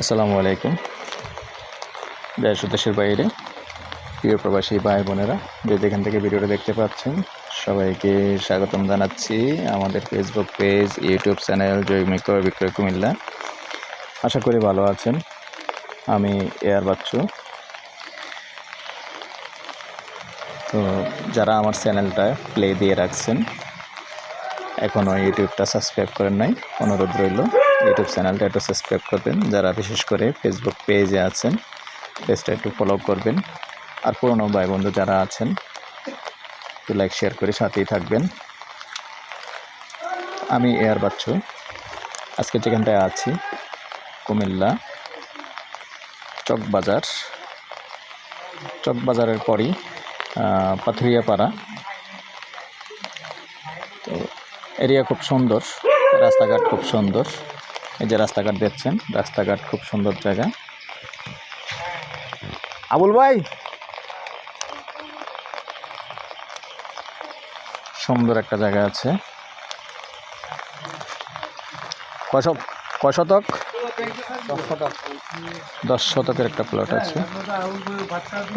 আসসালামু আলাইকুম। দেশ দেশের বাইরে, প্রিয় প্রবাসী ভাই বোনেরা, যে যেখান থেকে ভিডিওটা দেখতে পাচ্ছেন, সবাইকে স্বাগতম জানাচ্ছি আমাদের ফেসবুক পেজ ইউটিউব চ্যানেল জৈবিক ক্রয় বিক্রয় কুমিল্লা। আশা করি ভালো আছেন। আমি এয়ার বাচ্চু। তো যারা আমার চ্যানেলটা প্লে দিয়ে রাখছেন এখনও ইউটিউবটা সাবস্ক্রাইব করেন নাই, অনুরোধ রইল। ইউটিউব চ্যানেলটা একটু সাবস্ক্রাইব করবেন। যারা বিশেষ করে ফেসবুক পেজে আছেন পেজটা একটু ফলো করবেন। আর পুরনো ভাই বন্ধু যারা আছেন, একটু লাইক শেয়ার করে সাথেই থাকবেন। আমি এয়ার বাচ্চু। আজকে যেখানটায় আছি, কুমিল্লা, চকবাজার। চকবাজারের পরই পাথুরিয়াপাড়া। তো এরিয়া খুব সুন্দর, রাস্তাঘাট খুব সুন্দর। এই যে রাস্তাঘাট দেখছেন, রাস্তাঘাট খুব সুন্দর জায়গা। আবুল ভাই! সুন্দর একটা জায়গা আছে। কয় শতক? দশ শতকের একটা প্লট আছে।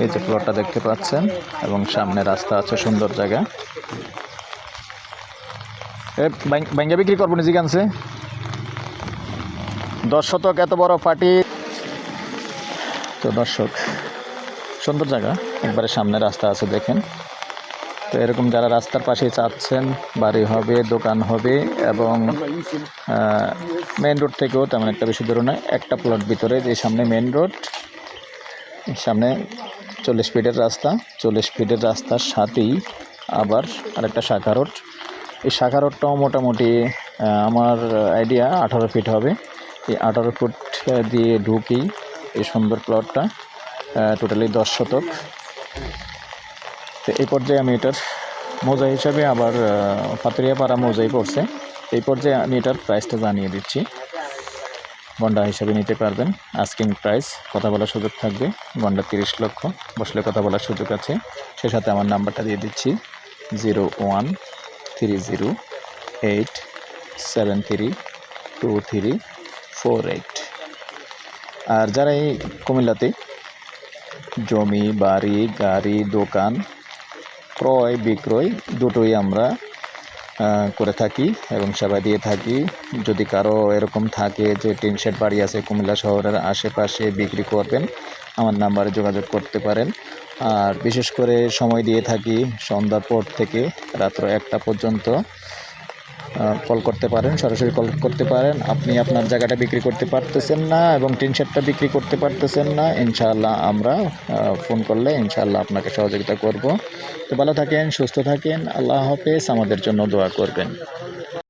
এই যে প্লটটা দেখতে পাচ্ছেন এবং সামনে রাস্তা আছে, সুন্দর জায়গা। ব্যাঙ্গে বিক্রি করব নিজে গানছে দশ শতক, এত বড় পার্টি। তো দর্শক, সুন্দর জায়গা। একবারে সামনে রাস্তা আছে, দেখেন। তো এরকম যারা রাস্তার পাশে চাচ্ছেন, বাড়ি হবে, দোকান হবে এবং মেন রোড থেকেও তেমন একটা বেশি দূরে নয়, একটা প্লট ভিতরে, যে সামনে মেন রোড সামনে চল্লিশ ফিটের রাস্তা। চল্লিশ ফিটের রাস্তার সাথেই আবার আরেকটা শাখা রোড এই শাখা রোডটাও মোটামুটি আমার আইডিয়া আঠারো ফিট হবে। এই আঠারো ফুট দিয়ে ঢুকি এই সুন্দর প্লটটা টোটালি দশ শতক। তো এই পর্যায়ে আমি এটার মোজা হিসাবে আবার পাতুরিয়াপাড়া মোজাই পড়ছে। এই পর্যায়ে আমি এটার প্রাইসটা জানিয়ে দিচ্ছি। গন্ডা হিসাবে নিতে পারবেন। আস্কিং প্রাইস কথা বলার সুযোগ থাকবে। গন্ডা তিরিশ লক্ষ, বসলে কথা বলার সুযোগ আছে। সে সাথে আমার নাম্বারটা দিয়ে দিচ্ছি। Zero one three zero eight seven three two three. Four eight আর যারা এই কুমিল্লাতে জমি, বাড়ি, গাড়ি, দোকান, ক্রয়, বিক্রয় দুটোই আমরা করে থাকি এবং সেবা দিয়ে থাকি। যদি কারও এরকম থাকে যে টিন শেড বাড়ি আছে কুমিল্লা শহরের আশেপাশে বিক্রি করবেন, আমার নাম্বারে যোগাযোগ করতে পারেন। আর বিশেষ করে সময় দিয়ে থাকি সন্ধ্যার পর থেকে রাত্র একটা পর্যন্ত। কল করতে পারেন, সরাসরি কল করতে পারেন। আপনি আপনার জায়গাটা বিক্রি করতে পারতেছেন না এবং টিন শার্টটা বিক্রি করতে পারতেছেন না, ইনশাআল্লাহ আমরা ফোন করলে ইনশাআল্লাহ আপনাকে সহযোগিতা করব। তো ভালো থাকেন, সুস্থ থাকেন, আল্লাহ হাফেজ, আমাদের জন্য দোয়া করবেন।